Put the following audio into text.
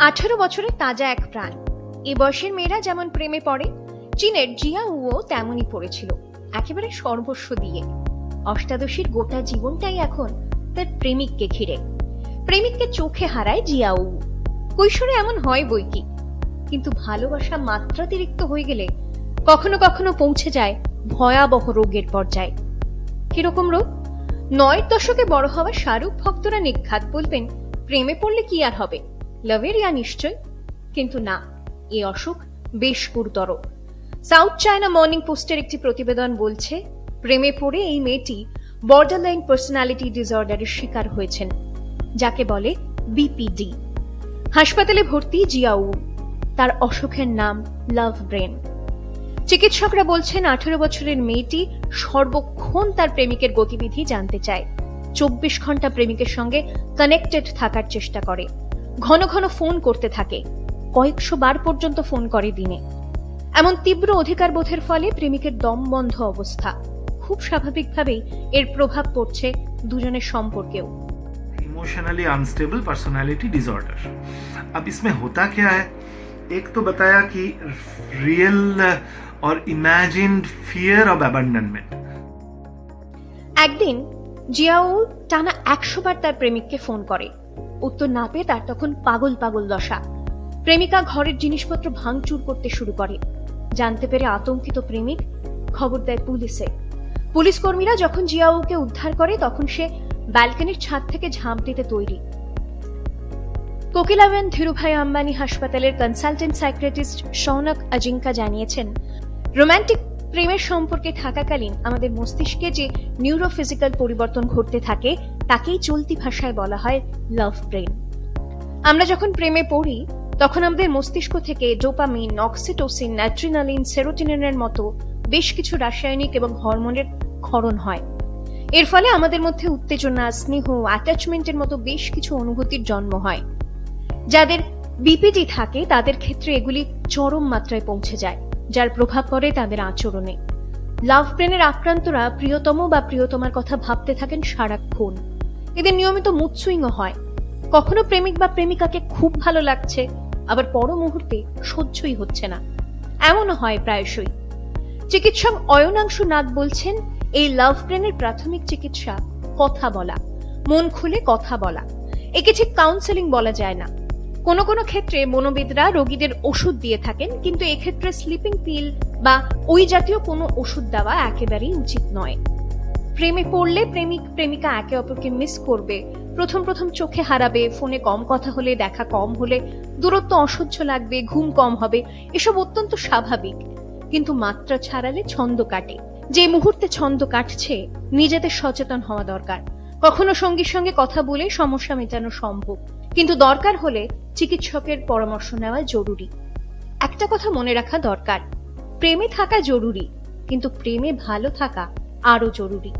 আঠারো বছরের তাজা এক প্রাণ। এ বয়সের মেয়েরা যেমন প্রেমে পড়ে, চীনের জিয়া উও তেমনই পড়েছিল, একেবারে সর্বস্ব দিয়ে। অষ্টাদশীর গোটা জীবনটাই এখন তার প্রেমিককে ঘিরে। প্রেমিককে চোখে হারায় জিয়া উ কৈশোরে এমন হয় বই কি? কিন্তু ভালোবাসা মাত্রাতিরিক্ত হয়ে গেলে কখনো কখনো পৌঁছে যায় ভয়াবহ রোগের পর্যায়ে। কীরকম রোগ? নয়ের দশকে বড় হওয়া শাহরুখ ভক্তরা নিঘাত বলবেন, প্রেমে পড়লে কি আর হবে? লাভেরিয়া নিশ্চয়? কিন্তু না, এ অসুখ বেশ গুরুতর। সাউথ চায়না মর্নিং পোস্টের একটি প্রতিবেদন বলছে, প্রেমে পড়ে এই মেয়েটি বর্ডারলাইন পার্সোনালিটি ডিসঅর্ডারের শিকার হয়েছেন, যাকে বলে বিপিডি হাসপাতালে ভর্তি জিয়াউ, তার অসুখের নাম লাভ ব্রেন। চিকিৎসকরা বলছেন, আঠেরো বছরের মেয়েটি সর্বক্ষণ তার প্রেমিকের গতিবিধি জানতে চায়। চব্বিশ ঘণ্টা প্রেমিকের সঙ্গে কানেক্টেড থাকার চেষ্টা করে। ঘন ঘন ফোন করতে থাকে কয়েকশো বার পর্যন্ত ফোন করে দিনে এমন তীব্র অধিকার বোধের ফলে প্রেমিকের দম বন্ধ অবস্থা খুব স্বাভাবিকভাবেই এর প্রভাব পড়ছে দুজনের সম্পর্কেও इमोशनली अनस्टेबल पर्सनालिटी डिसऑर्डर अब इसमें होता क्या है एक तो बताया कि रियल और इमेजिन्ड फियर ऑफ अबंडनमेंट একদিন জিয়াউ টানা একশো বার তার প্রেমিককে ফোন করে উত্তর না পেয়ে তার তখন পাগল পাগল দশা। প্রেমিকা ঘরের জিনিসপত্র ভাঙচুর করতে শুরু করে। জানতে পেরে আতঙ্কিত প্রেমিক খবর দেয় পুলিশে। পুলিশ কর্মীরা যখন জিয়াউকে উদ্ধার করে, তখন সে ব্যালকনির ছাদ থেকে ঝাঁপ দিতে তৈরি কোকিলাবেন ধীরুভাই আম্বানি হাসপাতালের কনসালটেন্ট সাইক্রেটিস্ট শৌনক অজিঙ্কা জানিয়েছেন, রোমান্টিক প্রেমের সম্পর্কে থাকাকালীন আমাদের মস্তিষ্কে যে নিউরোফিজিক্যাল পরিবর্তন ঘটতে থাকে, তাকেই চলতি ভাষায় বলা হয় লাভ ব্রেন আমরা যখন প্রেমে পড়ি, তখন আমাদের মস্তিষ্ক থেকে ডোপামিন অক্সিটোসিন অ্যাড্রিনালিন সেরোটিনিনের মতো বেশ কিছু রাসায়নিক এবং হরমোনের ক্ষরণ হয়। এর ফলে আমাদের মধ্যে উত্তেজনা, স্নেহ অ্যাটাচমেন্টের মতো বেশ কিছু অনুভূতির জন্ম হয়। যাদের বিপিটি থাকে, তাদের ক্ষেত্রে এগুলি চরম মাত্রায় পৌঁছে যায়। যার প্রভাব পড়ে তাদের আচরণে। লাভ ব্রেনের আক্রান্তরা প্রিয়তম বা প্রিয়তমার কথা ভাবতে থাকেন সারাক্ষণ এদের নিয়মিত মুড সুইংও হয়। কখনো প্রেমিক বা প্রেমিকাকে খুব ভালো লাগছে, আবার পর মুহূর্তে সহ্যই হচ্ছে না। এমনও হয় প্রায়শই। চিকিৎসক অয়নাংশু নাগ বলছেন, এই লাভ ব্রেনের প্রাথমিক চিকিৎসা কথা বলা, মন খুলে কথা বলা। একে ঠিক কাউন্সেলিং বলা যায় না। কোনো কোনো ক্ষেত্রে মনোবিদরা রোগীদের ওষুধ দিয়ে থাকেন, কিন্তু এক্ষেত্রে স্লিপিং পিল বা ওই জাতীয় কোনো ওষুধ দেওয়া একেবারেই উচিত নয়। প্রেমে পড়লে প্রেমিক, প্রেমিকা একে অপরকে মিস করবে, প্রথম প্রথম চোখে হারাবে, ফোনে কম কথা হলে, দেখা কম হলে, দূরত্ব অসহ্য লাগবে, ঘুম কম হবে, এসব অত্যন্ত স্বাভাবিক। কিন্তু মাত্রা ছাড়ালে ছন্দ কাটে। যে মুহূর্তে ছন্দ কাটছে নিজেদের সচেতন হওয়া দরকার। কখনো সঙ্গীর সঙ্গে কথা বলে সমস্যা মেটানো সম্ভব, কিন্তু দরকার হলে চিকিৎসকের পরামর্শ নেওয়া জরুরি। একটা কথা মনে রাখা দরকার। প্রেমে থাকা জরুরি, কিন্তু প্রেমে ভালো থাকা আরও জরুরি।